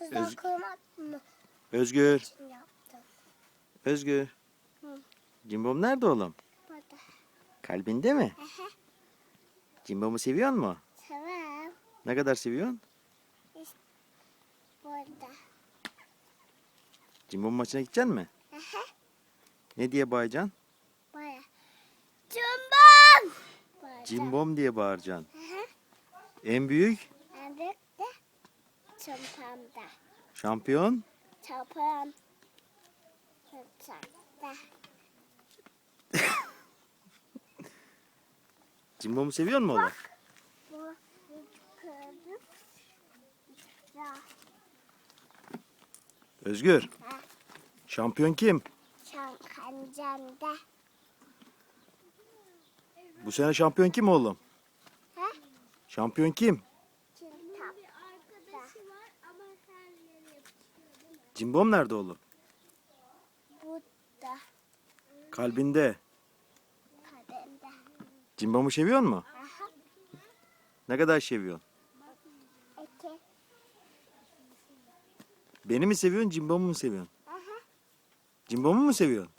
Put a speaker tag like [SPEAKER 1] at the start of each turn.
[SPEAKER 1] Öz-
[SPEAKER 2] koymak mı
[SPEAKER 1] Özgür.
[SPEAKER 2] için yaptım?
[SPEAKER 1] Özgür.
[SPEAKER 2] Hı.
[SPEAKER 1] Cimbom nerede oğlum?
[SPEAKER 2] Burada.
[SPEAKER 1] Kalbinde mi?
[SPEAKER 2] Aha,
[SPEAKER 1] Cimbom'u seviyor mu?
[SPEAKER 2] Tamam.
[SPEAKER 1] Ne kadar seviyorsun?
[SPEAKER 2] Burada.
[SPEAKER 1] Cimbom maçına gideceksin mi?
[SPEAKER 2] Aha,
[SPEAKER 1] Ne diye bağıracaksın?
[SPEAKER 2] baya. Burada.
[SPEAKER 1] Cimbom diye bağıracaksın.
[SPEAKER 2] Aha,
[SPEAKER 1] En büyük
[SPEAKER 2] çumpamda.
[SPEAKER 1] şampiyon
[SPEAKER 2] Çapam. Çumpamda.
[SPEAKER 1] Cimbom'u seviyor mu oğlum?
[SPEAKER 2] Bu kırdım. Ya.
[SPEAKER 1] Özgür.
[SPEAKER 2] Ha.
[SPEAKER 1] Şampiyon kim?
[SPEAKER 2] Şankancamda.
[SPEAKER 1] Bu sene şampiyon kim oğlum?
[SPEAKER 2] Ha?
[SPEAKER 1] Şampiyon kim? Cimbom nerede oğlum?
[SPEAKER 2] Burada.
[SPEAKER 1] Kalbinde.
[SPEAKER 2] Kadında.
[SPEAKER 1] Cimbom'u seviyor mu?
[SPEAKER 2] Aha.
[SPEAKER 1] Ne kadar seviyorsun?
[SPEAKER 2] İki.
[SPEAKER 1] Beni mi seviyorsun, Cimbom'u mu seviyorsun?
[SPEAKER 2] Aha.
[SPEAKER 1] Cimbom'u mu seviyorsun?